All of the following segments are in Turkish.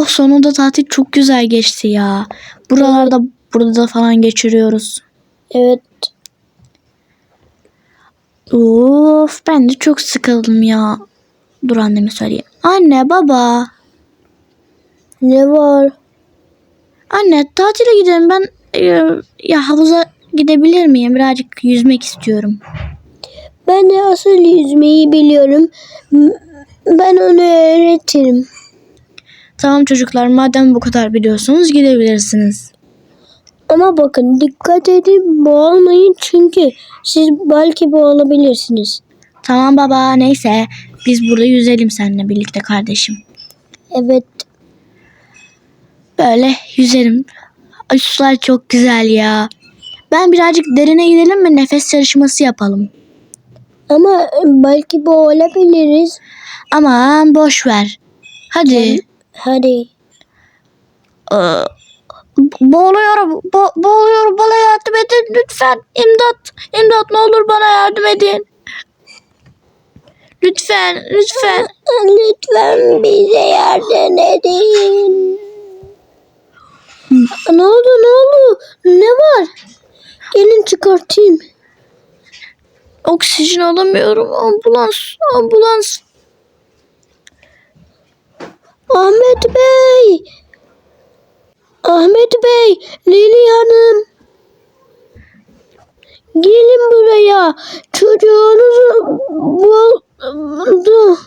Oh sonunda tatil çok güzel geçti ya. Buralarda burada falan geçiriyoruz. Evet. Of ben de çok sıkıldım ya. Dur anneme söyleyeyim. Anne baba. Ne var? Anne tatile gidelim ben e, ya havuza gidebilir miyim? Birazcık yüzmek istiyorum. Ben de asıl yüzmeyi biliyorum. Ben onu öğretirim. Tamam çocuklar madem bu kadar biliyorsunuz gidebilirsiniz. Ama bakın dikkat edin boğulmayın çünkü siz belki boğulabilirsiniz. Tamam baba neyse biz burada yüzelim seninle birlikte kardeşim. Evet. Böyle yüzelim. Ay sular çok güzel ya. Ben birazcık derine gidelim mi nefes çalışması yapalım. Ama belki boğulabiliriz. Aman boş ver. Hadi. Hadi. Ee, boğuluyorum. Bo- boğuluyorum. Bana yardım edin lütfen. İmdat. İmdat ne olur bana yardım edin. Lütfen. Lütfen. Lütfen bize yardım edin. Ne oldu ne oldu? Ne var? Gelin çıkartayım. Oksijen alamıyorum. Ambulans. Ambulans. Ahmet Bey. Ahmet Bey. Lili Hanım. Gelin buraya. Çocuğunuzu buldu.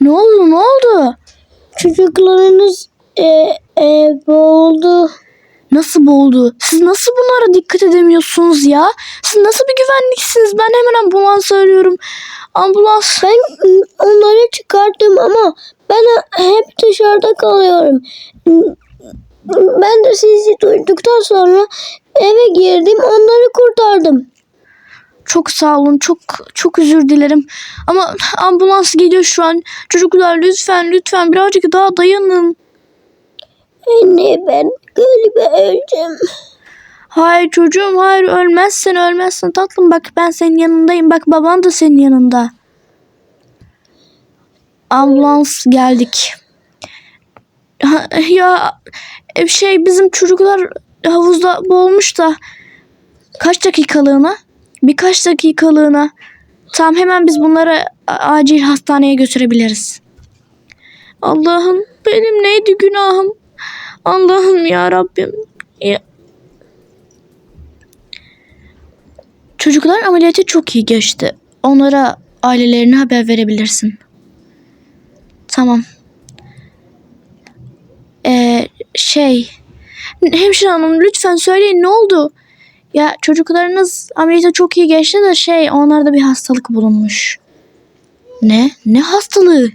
Ne oldu? Ne oldu? Çocuklarınız e, e, boğuldu. Nasıl boğuldu? Siz nasıl bunlara dikkat edemiyorsunuz ya? Siz nasıl bir güvenliksiniz? Ben hemen ambulans arıyorum. Ambulans. Ben onları çıkarttım ama ben hep dışarıda kalıyorum. Ben de sizi duyduktan sonra eve girdim onları kurtardım. Çok sağ olun. Çok çok özür dilerim. Ama ambulans geliyor şu an. Çocuklar lütfen lütfen birazcık daha dayanın. Anne ben galiba öleceğim. Hayır çocuğum hayır ölmezsen ölmezsin tatlım bak ben senin yanındayım bak baban da senin yanında. Ambulans geldik. Ya e, şey bizim çocuklar havuzda boğulmuş da kaç dakikalığına? Birkaç dakikalığına. Tamam hemen biz bunları acil hastaneye götürebiliriz. Allah'ım benim neydi günahım? Allah'ım ya Rabbim. Ya, Çocuklar ameliyatı çok iyi geçti. Onlara ailelerine haber verebilirsin. Tamam. Ee, şey, hemşire hanım lütfen söyleyin ne oldu? Ya çocuklarınız ameliyata çok iyi geçti de şey onlarda bir hastalık bulunmuş. Ne? Ne hastalığı?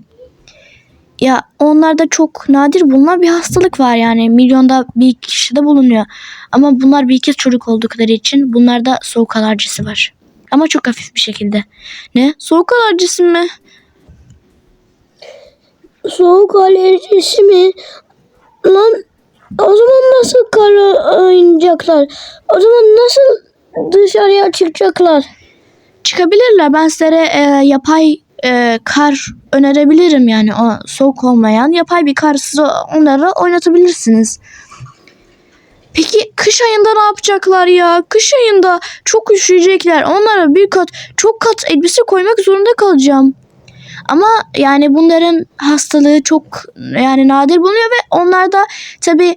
Ya onlarda çok nadir bulunan bir hastalık var yani milyonda bir iki kişide bulunuyor. Ama bunlar bir iki çocuk oldukları için bunlarda soğuk alerjisi var. Ama çok hafif bir şekilde. Ne? Soğuk alerjisi mi? Soğuk alerjisi mi? Lan o zaman nasıl kar oynayacaklar? O zaman nasıl dışarıya çıkacaklar? Çıkabilirler. Ben size e, yapay e, kar önerebilirim yani o soğuk olmayan yapay bir kar size onları oynatabilirsiniz. Peki kış ayında ne yapacaklar ya? Kış ayında çok üşüyecekler. Onlara bir kat çok kat elbise koymak zorunda kalacağım. Ama yani bunların hastalığı çok yani nadir bulunuyor ve onlarda tabi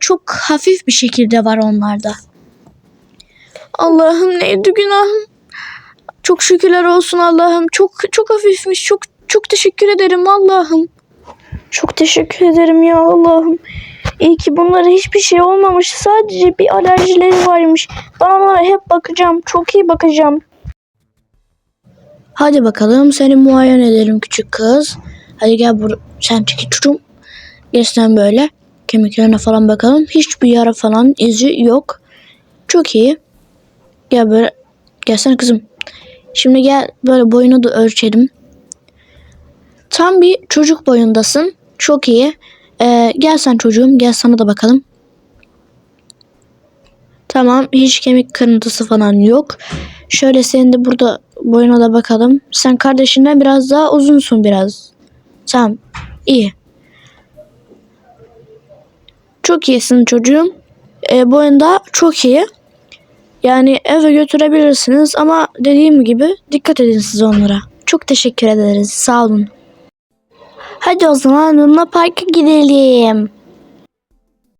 çok hafif bir şekilde var onlarda. Allah'ım neydi günahım? Çok şükürler olsun Allah'ım. Çok çok hafifmiş. Çok çok teşekkür ederim Allah'ım. Çok teşekkür ederim ya Allah'ım. İyi ki bunlara hiçbir şey olmamış. Sadece bir alerjileri varmış. Ben onlara hep bakacağım. Çok iyi bakacağım. Hadi bakalım seni muayene edelim küçük kız. Hadi gel bur sen çekil çocuğum. Geç sen böyle. Kemiklerine falan bakalım. Hiçbir yara falan izi yok. Çok iyi. Gel böyle. Gelsene kızım. Şimdi gel böyle boyunu da ölçelim. Tam bir çocuk boyundasın. Çok iyi. Ee, gel sen çocuğum. Gel sana da bakalım. Tamam. Hiç kemik kırıntısı falan yok. Şöyle senin de burada boyuna da bakalım. Sen kardeşinden biraz daha uzunsun biraz. Tamam. İyi. çok iyisin çocuğum. E, bu oyunda çok iyi. Yani eve götürebilirsiniz ama dediğim gibi dikkat edin siz onlara. Çok teşekkür ederiz. Sağ olun. Hadi o zaman Luna Park'a gidelim.